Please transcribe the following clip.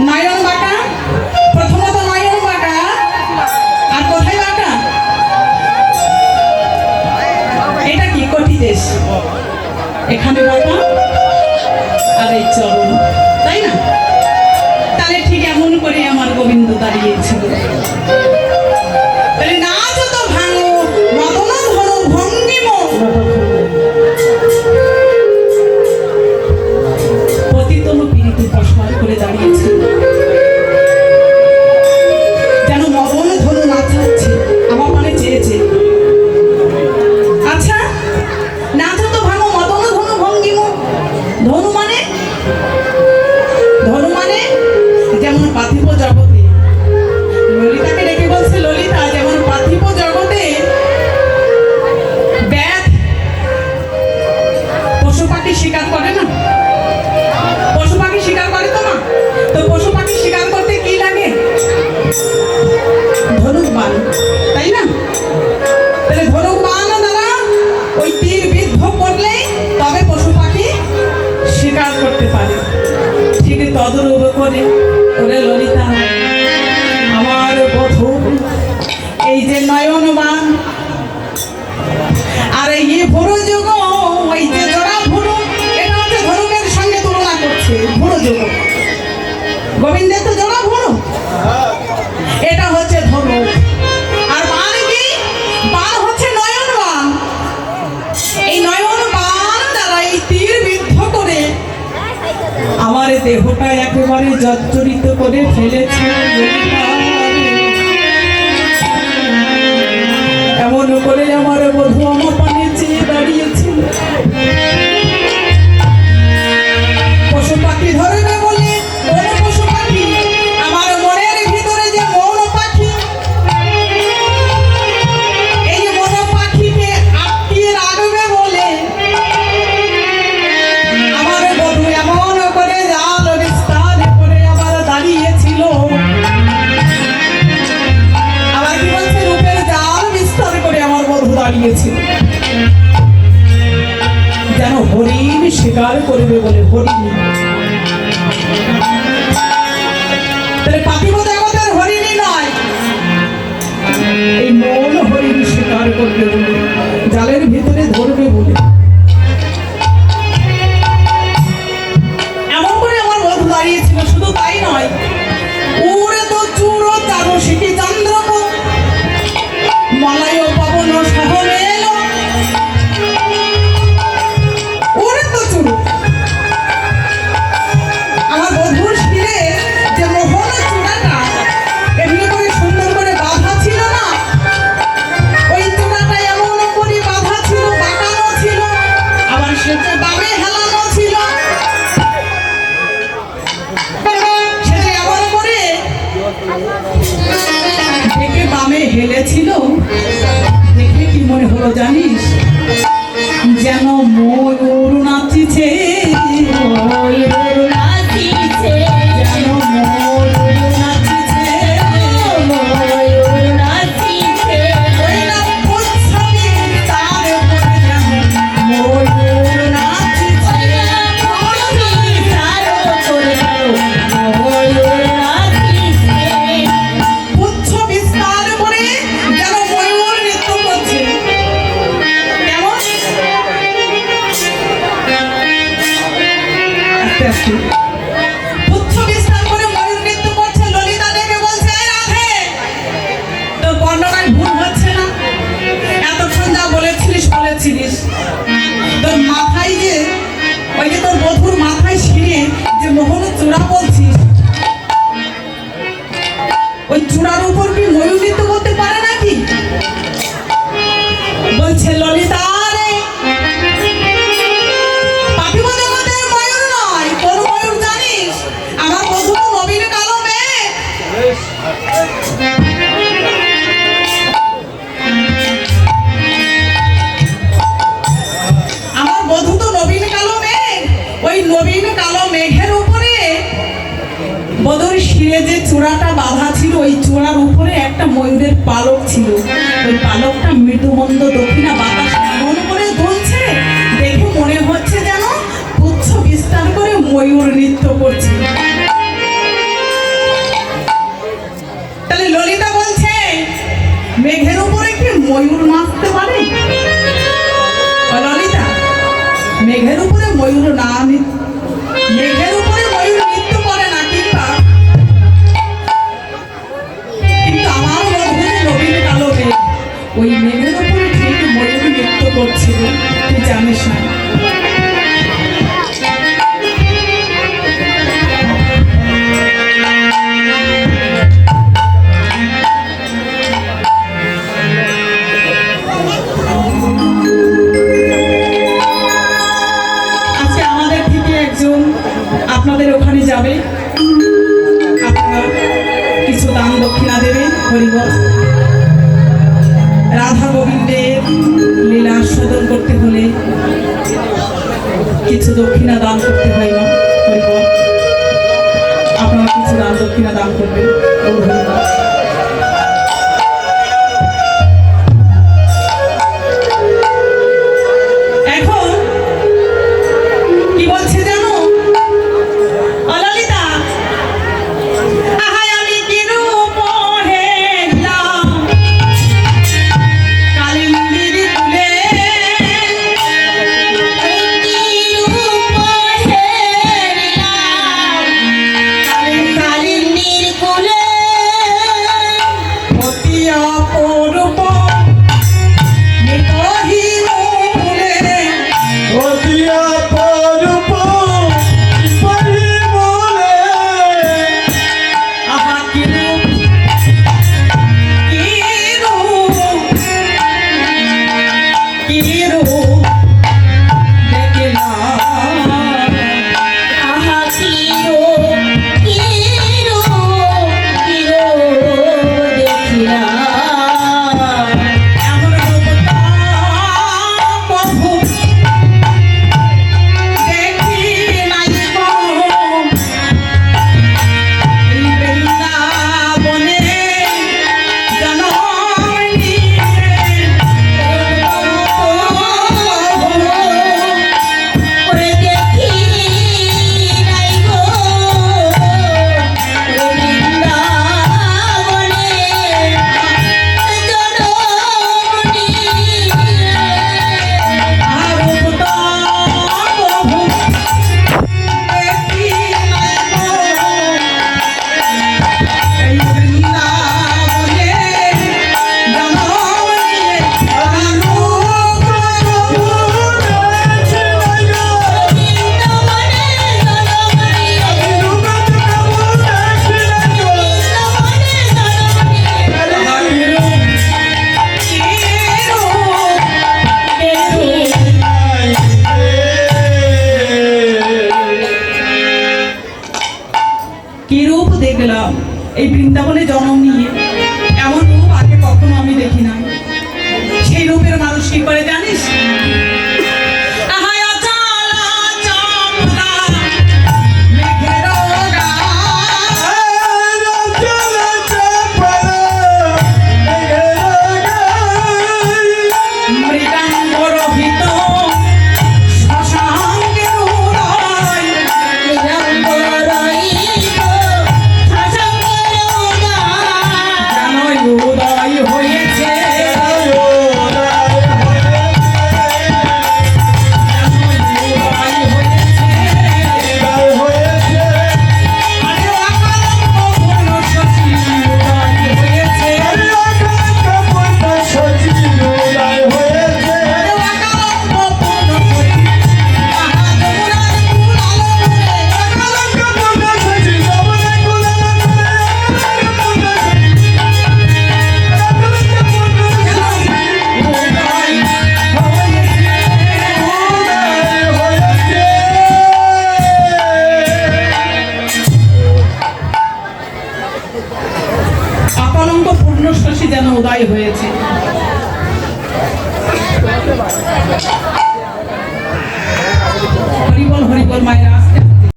নাইরন বাটা? প্রথমত নাইরন বাটা। আর কোথায় বাটা? এটা কি? কটি দেশ? এখানে বাটা? আর এই তাই না? তাহলে ঠিক এমন করে আমার গোবিন্দ দাঁড়িয়েছিল। আমার দেহটা একেবারে জর্জরিত করে ফেলেছে। স্বীকার করবে বলে হরিণী। তাহলে পাখি বলল জানিস? যেন ময়ূর নাচিছে। ময়ূর Chester. ওই চূড়ার উপরে একটা ময়ূরের পালক ছিল। ওই পালকটা মৃদুমন্দ দক্ষিণা বাতাস এমন করে দুলছে, দেখে মনে হচ্ছে যেন পুচ্ছ বিস্তার করে ময়ূর নৃত্য করছে। ললিতা বলছে, মেঘের উপরে কি ময়ূর পারে? ললিতা, মেঘের উপরে ময়ূর না মেঘের উপরে ময়ূর নৃত্য করে না কিংবা কিন্তু আমার মধ্যে নবীন কালো ওই মেঘের উপরে ঠিক ময়ূর নৃত্য করছিল তুই জানিস না? করতে হলে কিছু দক্ষিণা দান করতে হয় না আপনারা কিছু দান দক্ষিণা দান করবেন।